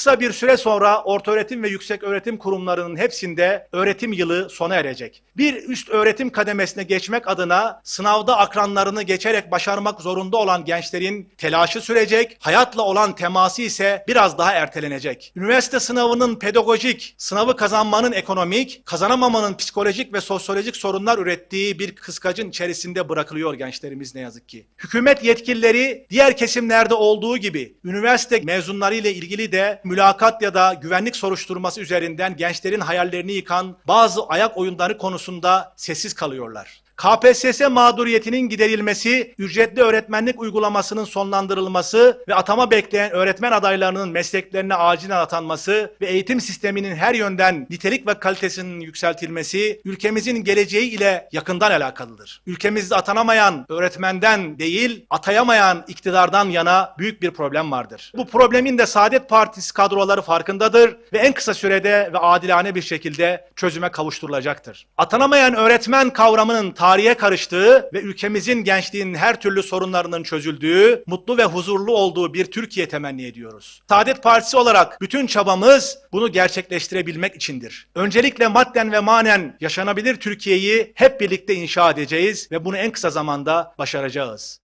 Kısa bir süre sonra ortaöğretim ve yüksek öğretim kurumlarının hepsinde öğretim yılı sona erecek. Bir üst öğretim kademesine geçmek adına sınavda akranlarını geçerek başarmak zorunda olan gençlerin telaşı sürecek, hayatla olan teması ise biraz daha ertelenecek. Üniversite sınavının pedagojik, sınavı kazanmanın ekonomik, kazanamamanın psikolojik ve sosyolojik sorunlar ürettiği bir kıskacın içerisinde bırakılıyor gençlerimiz ne yazık ki. Hükümet yetkilileri diğer kesimlerde olduğu gibi üniversite mezunları ile ilgili de mülakat ya da güvenlik soruşturması üzerinden gençlerin hayallerini yıkan bazı ayak oyunları konusunda sessiz kalıyorlar. KPSS mağduriyetinin giderilmesi, ücretli öğretmenlik uygulamasının sonlandırılması ve atama bekleyen öğretmen adaylarının mesleklerine acilen atanması ve eğitim sisteminin her yönden nitelik ve kalitesinin yükseltilmesi ülkemizin geleceği ile yakından alakalıdır. Ülkemizde atanamayan öğretmenden değil, atayamayan iktidardan yana büyük bir problem vardır. Bu problemin de Saadet Partisi kadroları farkındadır ve en kısa sürede ve adilane bir şekilde çözüme kavuşturulacaktır. Atanamayan öğretmen kavramının tarihe karıştığı ve ülkemizin gençliğinin her türlü sorunlarının çözüldüğü, mutlu ve huzurlu olduğu bir Türkiye temenni ediyoruz. Saadet Partisi olarak bütün çabamız bunu gerçekleştirebilmek içindir. Öncelikle madden ve manen yaşanabilir Türkiye'yi hep birlikte inşa edeceğiz ve bunu en kısa zamanda başaracağız.